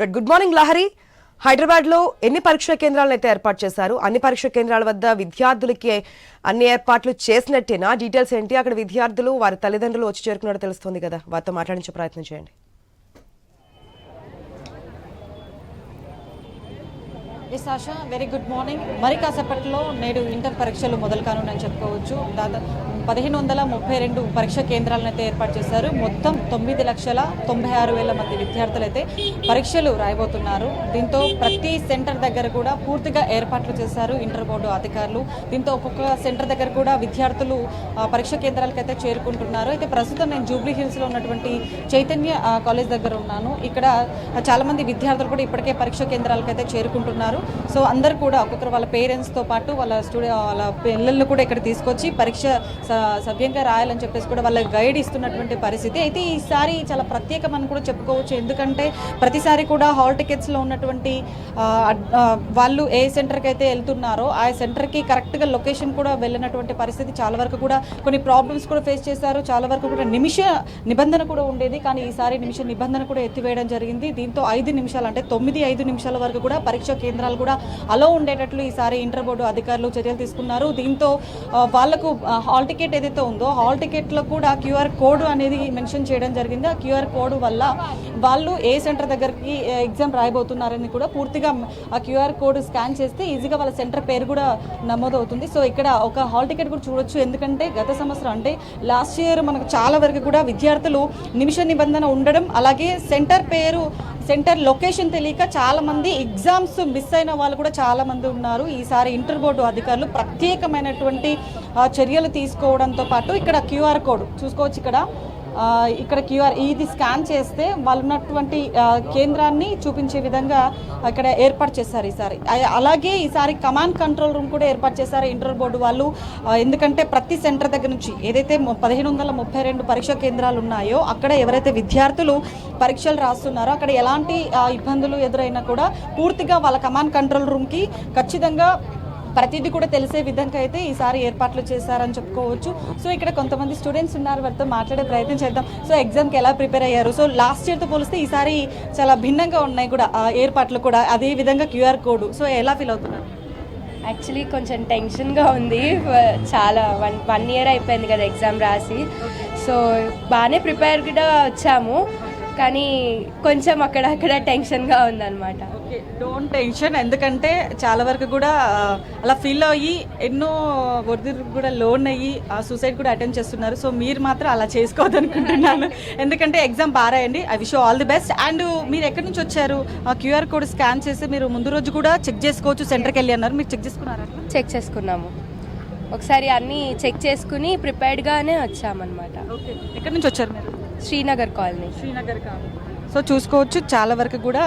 Right good morning Lahari. హైదరాబాద్లో ఎన్ని పరీక్షా కేంద్రాలను అయితే ఏర్పాటు చేశారు? అన్ని పరీక్షా కేంద్రాల వద్ద విద్యార్థులకి అన్ని ఏర్పాట్లు చేసినట్టేనా? డీటెయిల్స్ ఏంటి? అక్కడ విద్యార్థులు వారి తల్లిదండ్రులు వచ్చి చేరుకున్నట్టు తెలుస్తుంది కదా. వారితో మాట్లాడించే ప్రయత్నం చేయండి. Yes Asha very good morning మరి కాసేపట్లో నేడు ఇంటర్ పరీక్షలు మొదలు కానున్నాయని చెప్పుకోవచ్చు. దాదాపు పదిహేను వందల ముప్పై రెండు పరీక్షా కేంద్రాలను అయితే ఏర్పాటు చేశారు. మొత్తం తొమ్మిది లక్షల తొంభై ఆరు వేల మంది విద్యార్థులు అయితే పరీక్షలు రాయబోతున్నారు. దీంతో ప్రతి సెంటర్ దగ్గర కూడా పూర్తిగా ఏర్పాట్లు చేశారు ఇంటర్ బోర్డు అధికారులు. దీంతో ఒక్కొక్క సెంటర్ దగ్గర కూడా విద్యార్థులు పరీక్ష కేంద్రాలకు అయితే చేరుకుంటున్నారు. అయితే ప్రస్తుతం నేను జూబ్లీ హిల్స్లో ఉన్నటువంటి చైతన్య కాలేజ్ దగ్గర ఉన్నాను. ఇక్కడ చాలా మంది విద్యార్థులు కూడా ఇప్పటికే పరీక్షా కేంద్రాలకు అయితే చేరుకుంటున్నారు. సో అందరు కూడా ఒక్కొక్కరు వాళ్ళ పేరెంట్స్తో పాటు వాళ్ళ స్టూడె వాళ్ళ పిల్లలను కూడా ఇక్కడ తీసుకొచ్చి పరీక్ష స- సవ్యంగా రాయాలని చెప్పేసి కూడా వాళ్ళకి గైడ్ ఇస్తున్నటువంటి పరిస్థితి. అయితే ఈసారి చాలా ప్రత్యేకమని కూడా చెప్పుకోవచ్చు. ఎందుకంటే ప్రతిసారి కూడా హాల్ టికెట్స్లో ఉన్నటువంటి వాళ్ళు ఏ సెంటర్కి అయితే వెళ్తున్నారో ఆ సెంటర్కి కరెక్ట్గా లొకేషన్ కూడా వెళ్ళినటువంటి పరిస్థితి చాలా వరకు కూడా కొన్ని ప్రాబ్లమ్స్ కూడా ఫేస్ చేశారు. చాలా వరకు కూడా నిమిష నిబంధన కూడా ఉండేది. కానీ ఈసారి నిమిష నిబంధన కూడా ఎత్తివేయడం జరిగింది. దీంతో ఐదు నిమిషాలు అంటే తొమ్మిది ఐదు నిమిషాల వరకు కూడా పరీక్ష కేంద్రాలు కూడా అలో ఉండేటట్లు ఈసారి ఇంటర్ బోర్డు అధికారులు చర్యలు తీసుకున్నారు. దీంతో వాళ్ళకు హాల్ టికెట్ ఏదైతే ఉందో హాల్ టికెట్లో కూడా క్యూఆర్ కోడ్ అనేది మెన్షన్ చేయడం జరిగింది. ఆ క్యూఆర్ కోడ్ వల్ల వాళ్ళు ఏ సెంటర్ దగ్గరికి ఎగ్జామ్ రాయబోతున్నారని కూడా పూర్తిగా ఆ క్యూఆర్ కోడ్ స్కాన్ చేస్తే ఈజీగా వాళ్ళ సెంటర్ పేరు కూడా నమోదవుతుంది. సో ఇక్కడ ఒక హాల్ టికెట్ కూడా చూడొచ్చు. ఎందుకంటే గత సంవత్సరం అంటే లాస్ట్ ఇయర్ మనకు చాలా వరకు కూడా విద్యార్థులు నిమిష నిబంధన ఉండడం అలాగే సెంటర్ పేరు సెంటర్ లొకేషన్ తెలియక చాలా మంది ఎగ్జామ్స్ మిస్ అయిన వాళ్ళు కూడా చాలా మంది ఉన్నారు. ఈసారి ఇంటర్ బోర్డు అధికారులు ప్రత్యేకమైనటువంటి చర్యలు తీసుకోవడంతో పాటు ఇక్కడ క్యూఆర్ కోడ్ చూసుకోవచ్చు ఇక్కడ. ఇక్కడ క్యూఆర్ ఇది స్కాన్ చేస్తే వాళ్ళు ఉన్నటువంటి కేంద్రాన్ని చూపించే విధంగా ఇక్కడ ఏర్పాటు చేశారు ఈసారి. అలాగే ఈసారి కమాండ్ కంట్రోల్ రూమ్ కూడా ఏర్పాటు చేశారు ఇంటర్ బోర్డు వాళ్ళు. ఎందుకంటే ప్రతి సెంటర్ దగ్గర నుంచి ఏదైతే పదిహేను వందల ముప్పై రెండు పరీక్షా కేంద్రాలు ఉన్నాయో అక్కడ ఎవరైతే విద్యార్థులు పరీక్షలు రాస్తున్నారో అక్కడ ఎలాంటి ఇబ్బందులు ఎదురైనా కూడా పూర్తిగా వాళ్ళ కమాండ్ కంట్రోల్ రూమ్కి ఖచ్చితంగా ప్రతిదీ కూడా తెలిసే విధంగా అయితే ఈసారి ఏర్పాట్లు చేశారని చెప్పుకోవచ్చు. సో ఇక్కడ కొంతమంది స్టూడెంట్స్ ఉన్నారు వారితో మాట్లాడే ప్రయత్నం చేద్దాం. సో ఎగ్జామ్కి ఎలా ప్రిపేర్ అయ్యారు? సో లాస్ట్ ఇయర్తో పోలిస్తే ఈసారి చాలా భిన్నంగా ఉన్నాయి కూడా ఆ ఏర్పాట్లు కూడా. అదే విధంగా క్యూఆర్ కోడ్. సో ఎలా ఫీల్ అవుతున్నారు? యాక్చువల్లీ కొంచెం టెన్షన్గా ఉంది. చాలా వన్ వన్ ఇయర్ అయిపోయింది కదా ఎగ్జామ్ రాసి. సో బాగానే ప్రిపేర్గా వచ్చాము. కానీ కొంచెం అక్కడక్కడ టెన్షన్గా ఉందన్నమాట. Okay don't tension. ఎందుకంటే చాలా వరకు కూడా అలా ఫీల్ అయ్యి ఎన్నో ఒడిదురు కూడా లోన్ అయ్యి సూసైడ్ కూడా అటెంప్ట్ చేస్తున్నారు. సో మీరు మాత్రం అలా చేసుకోవద్దు అనుకుంటున్నాను ఎందుకంటే ఎగ్జామ్ బాగా రాయండి. I wish all the best. And మీరు ఎక్కడి నుంచి వచ్చారు? ఆ క్యూఆర్ కోడ్ స్కాన్ చేసి మీరు ముందు రోజు కూడా చెక్ చేసుకోవచ్చు సెంటర్కి వెళ్ళి అన్నారు. మీరు చెక్ చేసుకున్నారా? చెక్ చేసుకున్నాము. ఒకసారి అన్నీ చెక్ చేసుకుని ప్రిపేర్డ్గానే వచ్చామన్నమాట. ఓకే ఎక్కడి నుంచి వచ్చారు మీరు? శ్రీనగర్ కాలనీ. శ్రీనగర్ కాదు సో చూసుకోవచ్చు చాలా వరకు కూడా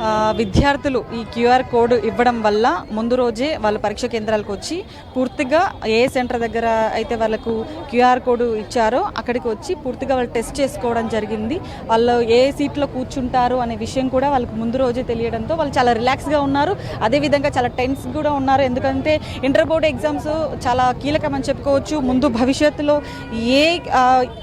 ఆ, విద్యార్థులు ఈ క్యూఆర్ కోడ్ ఇవ్వడం వల్ల ముందు రోజే వాళ్ళ పరీక్ష కేంద్రాలకు వచ్చి పూర్తిగా ఏ సెంటర్ దగ్గర అయితే వాళ్ళకు క్యూఆర్ కోడ్ ఇచ్చారో అక్కడికి వచ్చి పూర్తిగా వాళ్ళు టెస్ట్ చేసుకోవడం జరిగింది. వాళ్ళు ఏ సీట్లో కూర్చుంటారు అనే విషయం కూడా వాళ్ళకి ముందు రోజే తెలియడంతో వాళ్ళు చాలా రిలాక్స్గా ఉన్నారు. అదేవిధంగా చాలా టెన్స్ కూడా ఉన్నారు. ఎందుకంటే ఇంటర్ బోర్డ్ ఎగ్జామ్స్ చాలా కీలకమని చెప్పుకోవచ్చు. ముందు భవిష్యత్తులో ఏ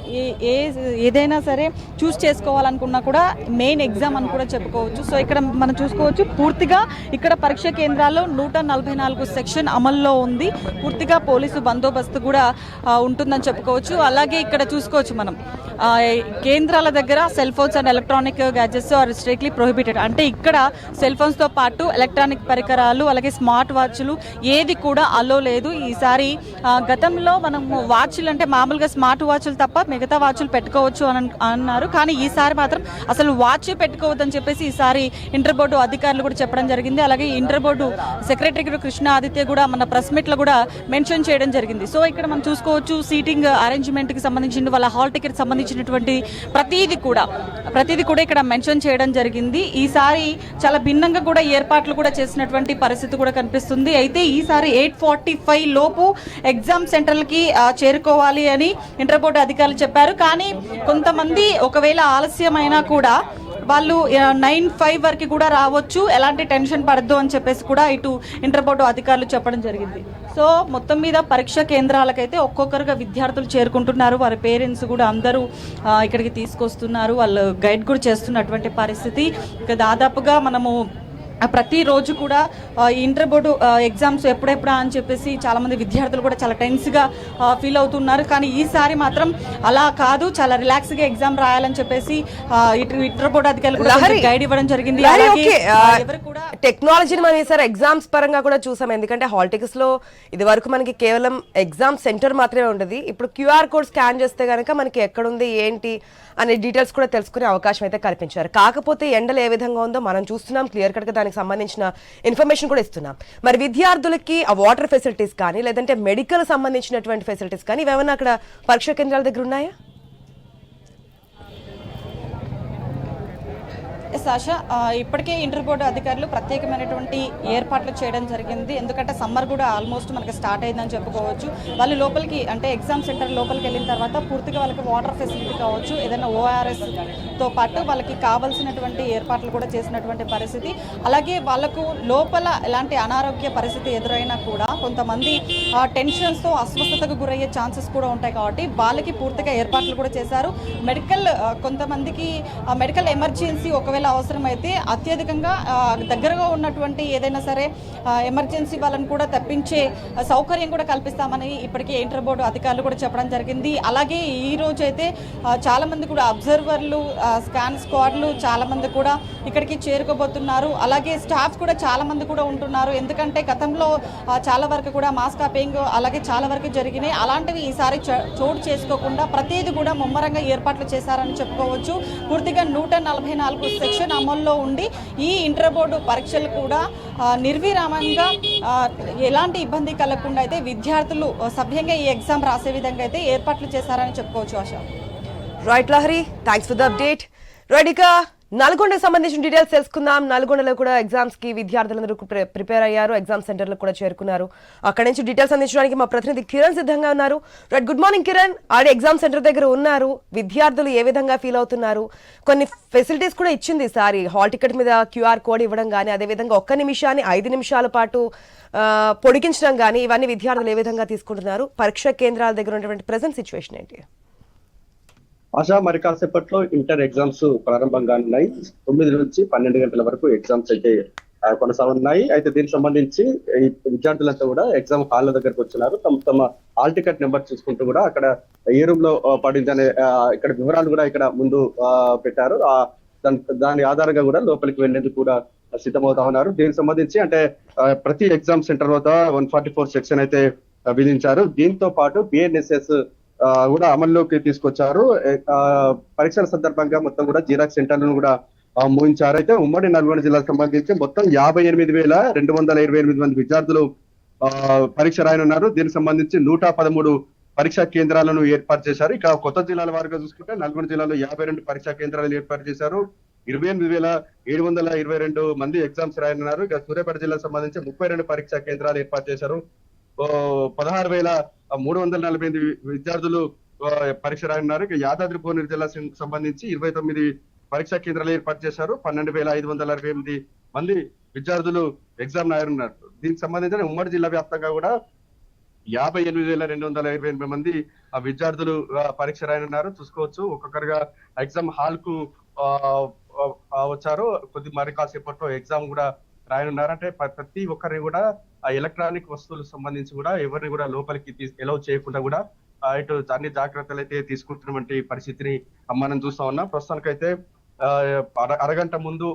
ఏ- ఏ ఏదైనా సరే చూస్ చేసుకోవాలనుకున్నా కూడా మెయిన్ ఎగ్జామ్ అని కూడా చెప్పుకోవచ్చు. సో ఇక్కడ మనం చూసుకోవచ్చు పూర్తిగా ఇక్కడ పరీక్ష కేంద్రాల్లో నూట నలభై నాలుగు సెక్షన్ అమల్లో ఉంది. పూర్తిగా పోలీసు బందోబస్తు కూడా ఉంటుందని చెప్పుకోవచ్చు. అలాగే ఇక్కడ చూసుకోవచ్చు మనం. కేంద్రాల దగ్గర cell phones and electronic gadgets are strictly prohibited. అంటే ఇక్కడ సెల్ ఫోన్స్తో పాటు ఎలక్ట్రానిక్ పరికరాలు అలాగే స్మార్ట్ వాచ్లు ఏది కూడా అలో లేదు. ఈసారి గతంలో మనం వాచ్లు అంటే మామూలుగా స్మార్ట్ వాచ్లు తప్ప మిగతా వాచ్లు పెట్టుకోవచ్చు అని అన్నారు. కానీ ఈసారి మాత్రం అసలు వాచ్ పెట్టుకోవద్దని చెప్పేసి ఈసారి ఇంటర్ బోర్డు అధికారులు కూడా చెప్పడం జరిగింది. అలాగే inter board secretary Krishna Aditya కూడా మన ప్రెస్ మీట్లో కూడా మెన్షన్ చేయడం జరిగింది. సో ఇక్కడ మనం చూసుకోవచ్చు సీటింగ్ అరేంజ్మెంట్కి సంబంధించిన వాళ్ళ హాల్ టికెట్ సంబంధించినటువంటి ప్రతిదీ కూడా ప్రతిదీ కూడా ఇక్కడ మెన్షన్ చేయడం జరిగింది. ఈసారి చాలా భిన్నంగా కూడా ఏర్పాట్లు కూడా చేసినటువంటి పరిస్థితి కూడా కనిపిస్తుంది. అయితే ఈసారి ఎయిట్ ఫార్టీ ఫైవ్ లోపు ఎగ్జామ్ సెంటర్లకి కి చేరుకోవాలి అని ఇంటర్ బోర్డు అధికారులు చెప్పారు. కానీ కొంతమంది ఒకవేళ ఆలస్యమైనా కూడా వాళ్ళు నైన్ ఫైవ్ వరకు కూడా రావచ్చు. ఎలాంటి టెన్షన్ పడద్దు అని చెప్పేసి కూడా ఇటు ఇంటర్ బోర్డు అధికారులు చెప్పడం జరిగింది. సో మొత్తం మీద పరీక్ష కేంద్రాలకైతే ఒక్కొక్కరుగా విద్యార్థులు చేరుకుంటున్నారు. వారి పేరెంట్స్ కూడా అందరూ ఇక్కడికి తీసుకొస్తున్నారు. వాళ్ళు గైడ్ కూడా చేస్తున్నటువంటి పరిస్థితి. ఇక దాదాపుగా మనము ప్రతిరోజు కూడా ఇంటర్ బోర్డు ఎగ్జామ్స్ ఎప్పుడెప్పుడా అని చెప్పేసి చాలామంది విద్యార్థులు కూడా చాలా టెన్స్గా ఫీల్ అవుతున్నారు. కానీ ఈసారి మాత్రం అలా కాదు. చాలా రిలాక్స్గా ఎగ్జామ్ రాయాలని చెప్పేసి ఇటు ఇంటర్ బోర్డు అధికారులు గైడ్ ఇవ్వడం జరిగింది. ఎవరు కూడా టెక్నాలజీని మనం ఈసారి ఎగ్జామ్స్ పరంగా కూడా చూసాం. ఎందుకంటే హాల్ టికెట్స్లో ఇది వరకు మనకి కేవలం ఎగ్జామ్ సెంటర్ మాత్రమే ఉండదు. ఇప్పుడు క్యూఆర్ కోడ్ స్కాన్ చేస్తే కనుక మనకి ఎక్కడుంది ఏంటి అనే డీటెయిల్స్ కూడా తెలుసుకునే అవకాశం అయితే కల్పించారు. కాకపోతే ఎండలు ఏ విధంగా ఉందో మనం చూస్తున్నాం. క్లియర్ కట్గా దానికి సంబంధించిన ఇన్ఫర్మేషన్ కూడా ఇస్తున్నాం. మరి విద్యార్థులకి ఆ వాటర్ ఫెసిలిటీస్ కానీ లేదంటే మెడికల్ సంబంధించినటువంటి ఫెసిలిటీస్ కానీ ఇవేమైనా అక్కడ పరీక్షా కేంద్రాల దగ్గర ఉన్నాయా? సాష ఇప్పటికే ఇంటర్ బోర్డు అధికారులు ప్రత్యేకమైనటువంటి ఏర్పాట్లు చేయడం జరిగింది. ఎందుకంటే సమ్మర్ కూడా ఆల్మోస్ట్ మనకి స్టార్ట్ అయిందని చెప్పుకోవచ్చు. వాళ్ళు లోపలికి అంటే ఎగ్జామ్ సెంటర్ లోపలికి వెళ్ళిన తర్వాత పూర్తిగా వాళ్ళకి వాటర్ ఫెసిలిటీ కావచ్చు ఏదైనా ఓఆర్ఎస్తో పాటు వాళ్ళకి కావాల్సినటువంటి ఏర్పాట్లు కూడా చేసినటువంటి పరిస్థితి. అలాగే వాళ్ళకు లోపల ఎలాంటి అనారోగ్య పరిస్థితి ఎదురైనా కూడా కొంతమంది ఆ, టెన్షన్స్తో అస్వస్థతకు గురయ్యే ఛాన్సెస్ కూడా ఉంటాయి కాబట్టి వాళ్ళకి పూర్తిగా ఏర్పాట్లు కూడా చేశారు. మెడికల్ కొంతమందికి మెడికల్ ఎమర్జెన్సీ ఒకవేళ అవసరమైతే అత్యధికంగా దగ్గరగా ఉన్నటువంటి ఏదైనా సరే ఎమర్జెన్సీ వాళ్ళని కూడా తప్పించే సౌకర్యం కూడా కల్పిస్తామని ఇప్పటికే ఇంటర్ బోర్డు అధికారులు కూడా చెప్పడం జరిగింది. అలాగే ఈ రోజు అయితే చాలామంది కూడా అబ్జర్వర్లు స్కాన్ స్క్వాడ్లు చాలామంది కూడా ఇక్కడికి చేరుకోబోతున్నారు. అలాగే స్టాఫ్ కూడా చాలామంది కూడా ఉంటున్నారు. ఎందుకంటే గతంలో చాలా వరకు కూడా మాస్ కాపింగ్ అలాగే చాలా వరకు జరిగినాయి. అలాంటివి ఈసారి చోటు చేసుకోకుండా ప్రతిదీ కూడా ముమ్మరంగా ఏర్పాట్లు చేశారని చెప్పుకోవచ్చు. పూర్తిగా నూట నలభై నాలుగు సెక్షన్ అమల్లో ఉండి ఈ ఇంటర్ బోర్డు పరీక్షలు కూడా నిర్విరామంగా ఎలాంటి ఇబ్బంది కలగకుండా అయితే విద్యార్థులు సభ్యంగా ఈ ఎగ్జామ్ రాసే విధంగా అయితే ఏర్పాట్లు చేశారని చెప్పుకోవచ్చు Asha. Right Lahari thanks for the update right ఇక నల్గొండకు సంబంధించిన డీటెయిల్స్ తెలుసుకుందాం. నల్గొండలో కూడా ఎగ్జామ్స్కి విద్యార్థులందరూ ప్రి- ప్రిపేర్ అయ్యారు. ఎగ్జామ్ సెంటర్లకు కూడా చేరుకున్నారు. అక్కడ నుంచి డీటెయిల్స్ అందించడానికి మా ప్రతినిధి కిరణ్ సిద్ధంగా ఉన్నారు. Right good morning Kiran. ఆడి ఎగ్జామ్ సెంటర్ దగ్గర ఉన్నారు. విద్యార్థులు ఏ విధంగా ఫీల్ అవుతున్నారు? కొన్ని ఫెసిలిటీస్ కూడా ఇచ్చింది ఈసారి హాల్ టికెట్ మీద క్యూఆర్ కోడ్ ఇవ్వడం కానీ అదేవిధంగా ఒక్క నిమిషాన్ని ఐదు నిమిషాల పాటు పొడిగించడం కానీ ఇవన్నీ విద్యార్థులు ఏ విధంగా తీసుకుంటున్నారు? పరీక్షా కేంద్రాల దగ్గర ఉన్నటువంటి ప్రజెంట్ సిచ్యువేషన్ ఏంటి? ఆశా మరి కాసేపట్లో ఇంటర్ ఎగ్జామ్స్ ప్రారంభం కానున్నాయి తొమ్మిది నుంచి పన్నెండు గంటల వరకు ఎగ్జామ్స్ అయితే కొనసాగుతున్నాయి కొనసాగున్నాయి. అయితే దీనికి సంబంధించి ఈ విద్యార్థులంతా కూడా ఎగ్జామ్ హాల్ దగ్గరకు వచ్చినారు. తమ తమ హాల్ టికెట్ నెంబర్ చూసుకుంటూ కూడా అక్కడ ఏ రూమ్లో పడింది అనే ఇక్కడ వివరాలు కూడా ఇక్కడ ముందు ఆ, పెట్టారు. ఆ దాని దాని ఆధారంగా కూడా లోపలికి వెళ్ళేందుకు కూడా సిద్ధమవుతా ఉన్నారు. దీనికి సంబంధించి అంటే ప్రతి ఎగ్జామ్ సెంటర్ వద్ద వన్ ఫార్టీ ఫోర్ సెక్షన్ అయితే విధించారు. దీంతో పాటు బిఎన్ఎస్ఎస్ కూడా అమల్లోకి తీసుకొచ్చారు. పరీక్షల సందర్భంగా మొత్తం కూడా జిరాక్స్ సెంటర్లను కూడా ఆ, అయితే ఉమ్మడి నల్గొండ జిల్లాకు సంబంధించి మొత్తం యాభై ఎనిమిది వేల రెండు వందల ఇరవై ఎనిమిది మంది విద్యార్థులు ఆ, పరీక్ష రాయనున్నారు. దీనికి సంబంధించి నూట పదమూడు పరీక్షా కేంద్రాలను ఏర్పాటు చేశారు. ఇక కొత్త జిల్లాల వారిగా చూసుకుంటే నల్గొండ జిల్లాలో యాభై రెండు పరీక్షా కేంద్రాలను ఏర్పాటు చేశారు. ఇరవై ఎనిమిది వేల ఏడు వందల ఇరవై రెండు మంది ఎగ్జామ్స్ రాయనున్నారు. ఇక సూర్యాపేట జిల్లాకు సంబంధించి ముప్పై రెండు పరీక్షా కేంద్రాలు ఏర్పాటు చేశారు. పదహారు వేల మూడు వందల నలభై ఎనిమిది విద్యార్థులు పరీక్ష రాయనున్నారు ఇక యాదాద్రి భువనగిరి జిల్లా సంబంధించి ఇరవై తొమ్మిది పరీక్షా కేంద్రాలు ఏర్పాటు చేశారు. పన్నెండు వేల ఐదు వందల అరవై ఎనిమిది మంది విద్యార్థులు ఎగ్జామ్ రాయనున్నారు దీనికి సంబంధించిన ఉమ్మడి జిల్లా వ్యాప్తంగా కూడా యాభై ఎనిమిది వేల రెండు వందల ఇరవై ఎనిమిది మంది ఆ విద్యార్థులు పరీక్ష రాయనున్నారు చూసుకోవచ్చు. ఒక్కొక్కరుగా ఎగ్జామ్ హాల్కు ఆ, వచ్చారు. కొద్ది మరి కాసేపట్లో ఎగ్జామ్ కూడా రాయనున్నారు అంటే ప్రతి ఒక్కరిని కూడా ఆ ఎలక్ట్రానిక్ వస్తువులకు సంబంధించి కూడా ఎవరిని కూడా లోపలికి ఎలవ్ చేయకుండా కూడా ఇటు అన్ని జాగ్రత్తలు అయితే తీసుకుంటున్నటువంటి పరిస్థితిని మనం చూస్తా ఉన్నాం. ప్రస్తుతానికైతే ఆ, అరగంట ముందు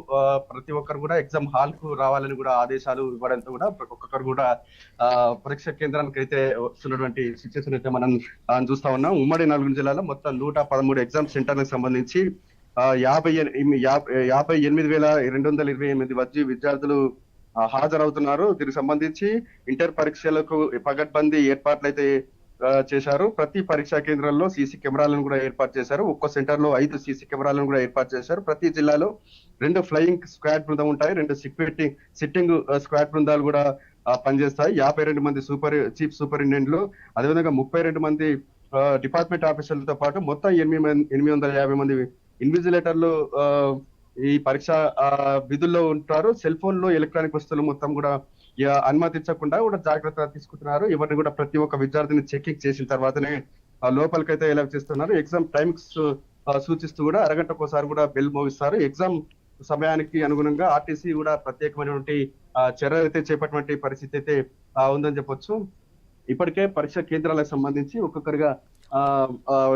ప్రతి ఒక్కరు కూడా ఎగ్జామ్ హాల్కు రావాలని కూడా ఆదేశాలు ఇవ్వడంతో కూడా ఒక్కొక్కరు కూడా ఆ, పరీక్ష కేంద్రానికి అయితే వస్తున్నటువంటి సిచ్యువేషన్ అయితే మనం చూస్తా ఉన్నాం. ఉమ్మడి నలుగురు జిల్లాలో మొత్తం నూట పదమూడు ఎగ్జామ్ సెంటర్లకు సంబంధించి ఆ, యాభై యాభై యాభై ఎనిమిది వేల రెండు వందల ఇరవై ఎనిమిది వచ్చి విద్యార్థులు హాజరవుతున్నారు. దీనికి సంబంధించి ఇంటర్ పరీక్షలకు పగడ్బందీ ఏర్పాట్లు అయితే చేశారు. ప్రతి పరీక్షా కేంద్రంలో సీసీ కెమెరాలను కూడా ఏర్పాటు చేశారు. ఒక్కో సెంటర్లో ఐదు సీసీ కెమెరాలను కూడా ఏర్పాటు చేశారు. ప్రతి జిల్లాలో రెండు ఫ్లయింగ్ స్క్వాడ్ బృందం ఉంటాయి. రెండు సెక్యూరిటీ సిట్టింగ్ స్క్వాడ్ బృందాలు కూడా పనిచేస్తాయి. యాభై రెండు మంది సూపర్ చీఫ్ సూపరింటెండెంట్లు అదేవిధంగా ముప్పై రెండు మంది డిపార్ట్మెంట్ ఆఫీసర్లతో పాటు మొత్తం ఎనిమిది ఎనిమిది వందల యాభై మంది ఇన్విజిలేటర్లు ఈ పరీక్ష ఆ, విధుల్లో ఉంటారు. సెల్ ఫోన్లో ఎలక్ట్రానిక్ వస్తువులు మొత్తం కూడా అనుమతించకుండా కూడా జాగ్రత్త తీసుకుంటున్నారు. ఎవరిని కూడా ప్రతి ఒక్క విద్యార్థిని చెకింగ్ చేసిన తర్వాతనే లోపలికైతే ఎలా చేస్తున్నారు. ఎగ్జామ్ టైమింగ్స్ సూచిస్తూ కూడా అరగంట ఒకసారి కూడా బెల్ మోగిస్తారు. ఎగ్జామ్ సమయానికి అనుగుణంగా ఆర్టీసీ కూడా ప్రత్యేకమైనటువంటి చర్యలు అయితే చేపట్టినటువంటి పరిస్థితి అయితే ఉందని చెప్పొచ్చు. ఇప్పటికే పరీక్ష కేంద్రాలకు సంబంధించి ఒక్కొక్కరిగా ఆ,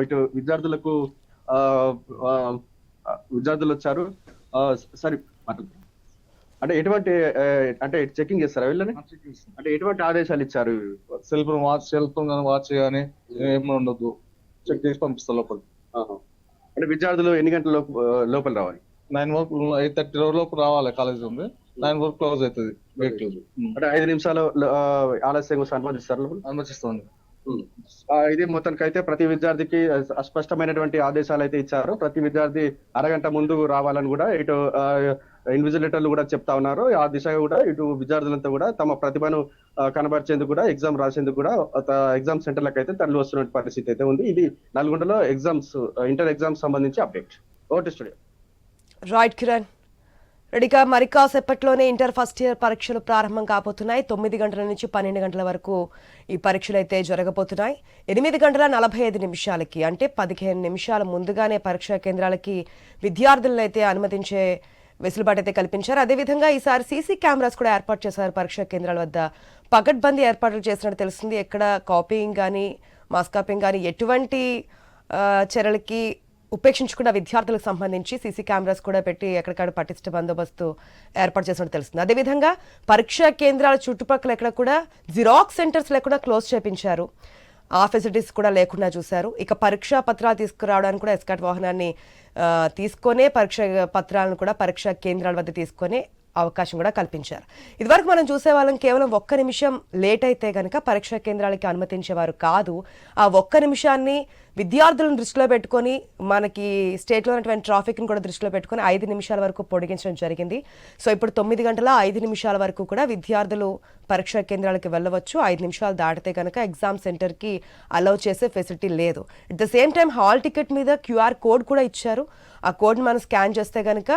ఇటు విద్యార్థులకు ఆ, విద్యార్థులు వచ్చారు. ఆ, సరే. అంటే ఎటువంటి అంటే చెకింగ్ చేస్తారా వీళ్ళని? అంటే ఎటువంటి ఆదేశాలు ఇచ్చారు? Cell phone watch cell phone కానీ వాచ్ కానీ ఏమి ఉండదు. చెక్ చేసి పంపిస్తా లోపల. అంటే విద్యార్థులు ఎన్ని గంటల లోపల రావాలి? నైన్ వరకు ఎయిట్ థర్టీ లోపు రావాలి కాలేజ్ ఉంది. నైన్ వరకు క్లోజ్ అవుతుంది. Gate close. అంటే ఐదు నిమిషాలు ఆ, ఆలస్యంగా వస్తే అనుమతిస్తారు లోపల? అనుమతిస్తుంది ఇది మొత్తానికి అయితే ప్రతి విద్యార్థికి స్పష్టమైనటువంటి ఆదేశాలు అయితే ఇచ్చారు. ప్రతి విద్యార్థి అరగంట ముందు రావాలని కూడా ఇటు ఇన్విజిలేటర్లు కూడా చెప్తా ఉన్నారు. ఆ దిశగా కూడా ఇటు విద్యార్థులంతా కూడా తమ ప్రతిభను కనబరిచేందుకు కూడా ఎగ్జామ్ రాసేందుకు కూడా ఎగ్జామ్ సెంటర్లకు అయితే తరలి వస్తున్న పరిస్థితి అయితే ఉంది. ఇది నల్గొండలో ఎగ్జామ్స్ ఇంటర్ ఎగ్జామ్స్ సంబంధించి అప్డేట్ ఓటీ స్టూడియో. రైట్ కిరణ్ రెడీగా మరి కాసేపట్లోనే ఇంటర్ ఫస్ట్ ఇయర్ పరీక్షలు ప్రారంభం కాబోతున్నాయి. తొమ్మిది గంటల నుంచి పన్నెండు గంటల వరకు ఈ పరీక్షలు అయితే జరగబోతున్నాయి. ఎనిమిది గంటల నలభై ఐదు నిమిషాలకి అంటే పదిహేను నిమిషాల ముందుగానే పరీక్షా కేంద్రాలకి విద్యార్థులను అయితే అనుమతించే వెసులుబాటు అయితే కల్పించారు. అదేవిధంగా ఈసారి సీసీ కెమెరాస్ కూడా ఏర్పాటు చేశారు పరీక్షా కేంద్రాల వద్ద. పగడ్బందీ ఏర్పాట్లు చేసినట్టు తెలుస్తుంది. ఎక్కడ కాపీయింగ్ కానీ మాస్కాపింగ్ కానీ ఎటువంటి చర్యలకి ఉపేక్షించకుండా విద్యార్థులకు సంబంధించి సీసీ కెమెరాస్ కూడా పెట్టి ఎక్కడికక్కడ పటిష్ట బందోబస్తు ఏర్పాటు చేసినట్టు తెలుస్తుంది. అదేవిధంగా పరీక్షా కేంద్రాల చుట్టుపక్కల ఎక్కడ కూడా జిరాక్స్ సెంటర్స్ లేకుండా క్లోజ్ చేపించారు. ఆ ఫెసిలిటీస్ కూడా లేకుండా చూశారు. ఇక పరీక్షా పత్రాలు తీసుకురావడానికి కూడా ఎస్కాట్ వాహనాన్ని తీసుకొనే పరీక్ష పత్రాలను కూడా పరీక్షా కేంద్రాల వద్ద తీసుకొని అవకాశం కూడా కల్పించారు. ఇదివరకు మనం చూసేవాళ్ళం కేవలం ఒక్క నిమిషం లేట్ అయితే కనుక పరీక్షా కేంద్రాలకి అనుమతించేవారు కాదు. ఆ ఒక్క నిమిషాన్ని విద్యార్థులను దృష్టిలో పెట్టుకొని మనకి స్టేట్లో ఉన్నటువంటి ట్రాఫిక్ని కూడా దృష్టిలో పెట్టుకొని ఐదు నిమిషాల వరకు పొడిగించడం జరిగింది. సో ఇప్పుడు తొమ్మిది గంటల ఐదు నిమిషాల వరకు కూడా విద్యార్థులు పరీక్షా కేంద్రాలకు వెళ్ళవచ్చు. ఐదు నిమిషాలు దాటితే కనుక ఎగ్జామ్ సెంటర్కి అలౌ చేసే ఫెసిలిటీ లేదు. At the same time hall ticket మీద క్యూఆర్ కోడ్ కూడా ఇచ్చారు. ఆ కోడ్ని మనం స్కాన్ చేస్తే కనుక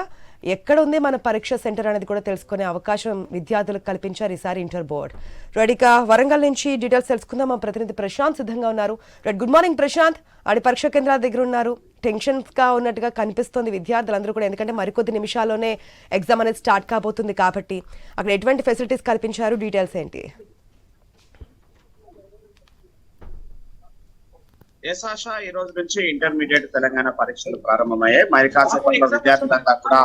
ఎక్కడ ఉంది మన పరీక్ష సెంటర్ అనేది కూడా తెలుసుకునే అవకాశం విద్యార్థులకు కల్పించారు ఈసారి ఇంటర్ బోర్డ్. రెడిక వరంగల్ నుంచి డీటెయిల్స్ తెలుసుకుందాం. మా ప్రతినిధి ప్రశాంత్ సిద్ధంగా ఉన్నారు. Right good morning Prashanth. ఆడి పరీక్ష కేంద్రాల దగ్గర ఉన్నారు. టెన్షన్స్గా ఉన్నట్టుగా కనిపిస్తుంది విద్యార్థులందరూ కూడా ఎందుకంటే మరికొద్ది నిమిషాల్లోనే ఎగ్జామ్ అనేది స్టార్ట్ కాబోతుంది కాబట్టి. అక్కడ ఎటువంటి ఫెసిలిటీస్ కల్పించారు? డీటెయిల్స్ ఏంటి? ఎస్ ఆశ ఈ రోజు నుంచి ఇంటర్మీడియట్ తెలంగాణ పరీక్షలు ప్రారంభమయ్యాయి. మరి కాసేపట్లో విద్యార్థులంతా కూడా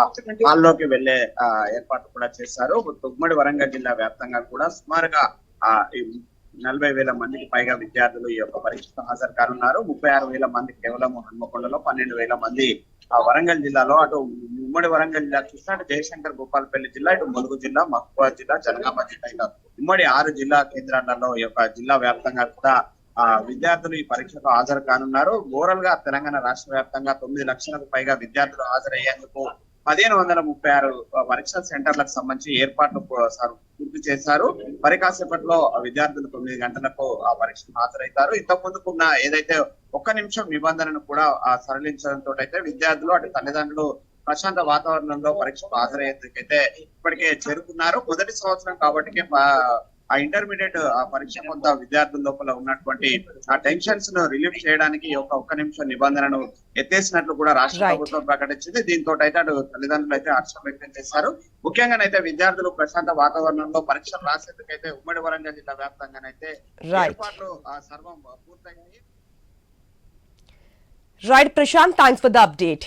హాల్లోకి వెళ్ళే ఆ, ఏర్పాట్లు కూడా చేశారు. ఉమ్మడి వరంగల్ జిల్లా వ్యాప్తంగా కూడా సుమారుగా నలభై వేల మందికి పైగా విద్యార్థులు ఈ యొక్క పరీక్షకు హాజరు కానున్నారు ముప్పై ఆరు వేల మంది కేవలం హన్మకొండలో పన్నెండు వేల మంది ఆ వరంగల్ జిల్లాలో అటు ఉమ్మడి వరంగల్ జిల్లా చూస్తే అటు జయశంకర్ భూపాలపల్లి జిల్లా ఇటు ములుగు జిల్లా మహబూబాద్ జిల్లా జనగామ జిల్లా ఇలా ఉమ్మడి ఆరు జిల్లా కేంద్రాలలో ఈ యొక్క జిల్లా వ్యాప్తంగా కూడా ఆ విద్యార్థులు ఈ పరీక్షకు హాజరు కానున్నారు. ఓవరాల్గా తెలంగాణ రాష్ట్ర వ్యాప్తంగా తొమ్మిది లక్షలకు పైగా విద్యార్థులు హాజరయ్యేందుకు పదిహేను వందల ముప్పై ఆరు పరీక్షా సెంటర్లకు సంబంధించి ఏర్పాట్లు సార్ పూర్తి చేశారు. మరి కాసేపట్లో విద్యార్థులు తొమ్మిది గంటలకు ఆ పరీక్షకు హాజరవుతారు. ఇంతకు ముందుకున్న ఏదైతే ఒక్క నిమిషం నిబంధనను కూడా ఆ సరళించడంతో అయితే విద్యార్థులు అటు తల్లిదండ్రులు ప్రశాంత వాతావరణంలో పరీక్షకు హాజరయ్యేందుకైతే ఇప్పటికే చేరుకున్నారు. మొదటి సంవత్సరం కాబట్టి ఆ ఇంటర్మీడియట్ ఆ పరీక్ష కొంత విద్యార్థుల లోపల ఉన్నటువంటి ఆ టెన్షన్స్ను రిలీఫ్ చేయడానికి యొక్క ఒక్క నిమిషం నిబంధనను ఎత్తేసినట్లు కూడా రాష్ట్ర. ప్రభుత్వం ప్రకటించింది దీంతో అయితే అటు తల్లిదండ్రులు అయితే హర్షం వ్యక్తం చేశారు ముఖ్యంగానైతే విద్యార్థులు ప్రశాంత వాతావరణంలో పరీక్షలు రాసేందుకైతే ఉమ్మడి వరంగల్ జిల్లా వ్యాప్తంగానైతే. ఏర్పాట్లు ఆ, సర్వం పూర్తయింది right Prashanth thanks for the update